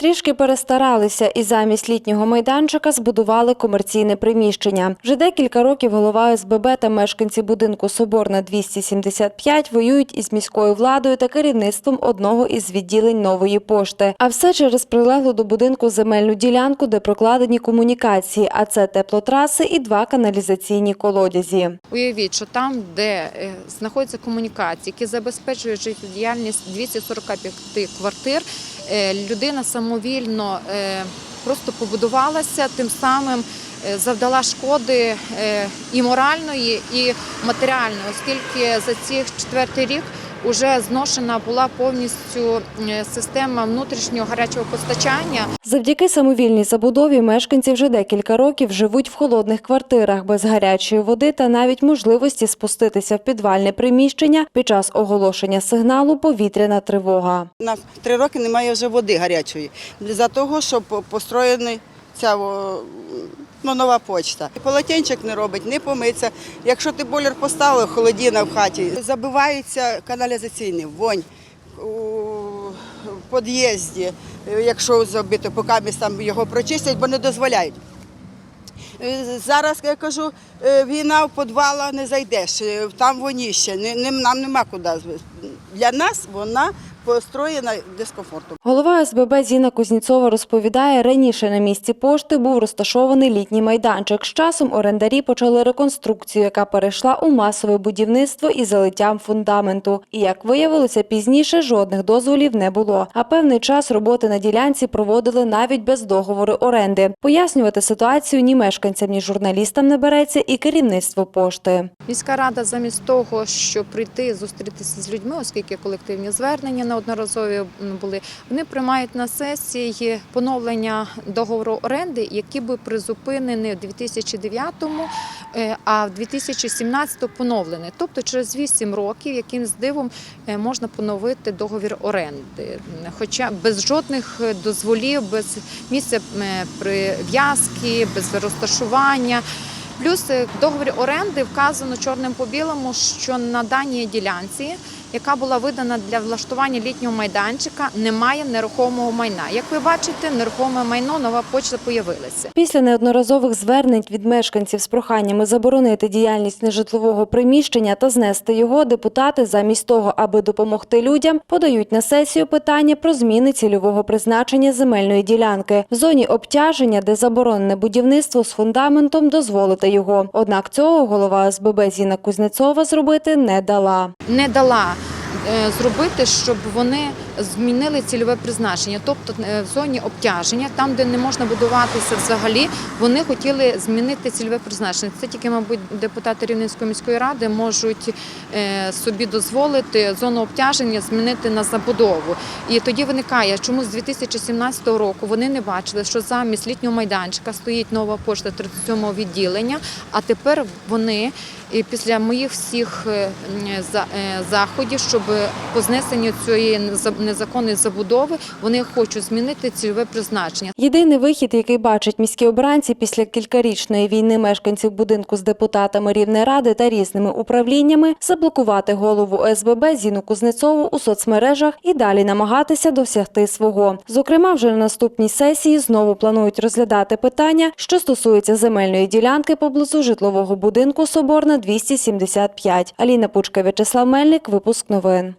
Трішки перестаралися і замість літнього майданчика збудували комерційне приміщення. Вже декілька років голова СББ та мешканці будинку Соборна 275 воюють із міською владою та керівництвом одного із відділень нової пошти. А все через прилеглу до будинку земельну ділянку, де прокладені комунікації, а це теплотраси і два каналізаційні колодязі. Уявіть, що там, де е, знаходяться комунікації, які забезпечують життєдіяльність 245 квартир, людина самовільно е, просто побудувалася, тим самим е, завдала шкоди е, і моральної, і матеріальної, оскільки за цих четвертий рік вже зношена була повністю е, система внутрішнього гарячого постачання. Завдяки самовільній забудові мешканці вже декілька років живуть в холодних квартирах без гарячої води та навіть можливості спуститися в підвальне приміщення під час оголошення сигналу повітряна тривога. У нас три роки немає вже води гарячої. За того, щоб построєна ця ну, нова почта. Полотенчик не робить, не помиться. Якщо ти бойлер поставив, холодіна в хаті. Забивається каналізаційний вонь у під'їзді, якщо забити, поки там його прочистять, бо не дозволяють. Зараз я кажу, е, війна в підвала не зайдеш, е, там воніще, нам нема куди. Для нас вона построєна дискомфортом. Голова СББ Зіна Кузнєцова розповідає, раніше на місці пошти був розташований літній майданчик. З часом орендарі почали реконструкцію, яка перейшла у масове будівництво із залиттям фундаменту. І як виявилося пізніше, жодних дозволів не було. А певний час роботи на ділянці проводили навіть без договору оренди. Пояснювати ситуацію ні мешканцям, ні журналістам не береться, і керівництво пошти. Міська рада замість того, щоб прийти зустрітися з людьми, оскільки колективні звернення неодноразові були, вони приймають на сесії поновлення договору оренди, які би призупинені в 2009-му, е, а в 2017 поновлені. Тобто через 8 років якимсь дивом е, можна поновити договір оренди, хоча без жодних дозволів, без місця е, прив'язки, без розташування. Плюс е, в договорі оренди вказано чорним по білому, що на даній ділянці, яка була видана для влаштування літнього майданчика, немає нерухомого майна. Як ви бачите, нерухоме майно нова почта появилася. Після неодноразових звернень від мешканців з проханнями заборонити діяльність нежитлового приміщення та знести його, депутати замість того, аби допомогти людям, подають на сесію питання про зміни цільового призначення земельної ділянки в зоні обтяження, де заборонене будівництво з фундаментом, дозволити його. Однак цього голова СББ Зіна Кузнєцова зробити не дала. Не дала зробити, щоб вони змінили цільове призначення, тобто е, в зоні обтяження, там, де не можна будуватися взагалі, вони хотіли змінити цільове призначення. Це тільки, мабуть, депутати Рівненської міської ради можуть е, собі дозволити зону обтяження змінити на забудову. І тоді виникає, чому з 2017 року вони не бачили, що замість літнього майданчика стоїть нова пошта 37-го відділення, а тепер вони і після моїх всіх е, заходів, щоб по знесенню цієї незаконної забудови, вони хочуть змінити цільове призначення. Єдиний вихід, який бачать міські обранці після кількарічної війни мешканців будинку з депутатами Рівнеради та різними управліннями, заблокувати голову СББ Зіну Кузнецову у соцмережах і далі намагатися досягти свого. Зокрема, вже на наступній сесії знову планують розглядати питання, що стосується земельної ділянки поблизу житлового будинку Соборна 275. Аліна Пучка, В'ячеслав Мельник, випуск новин.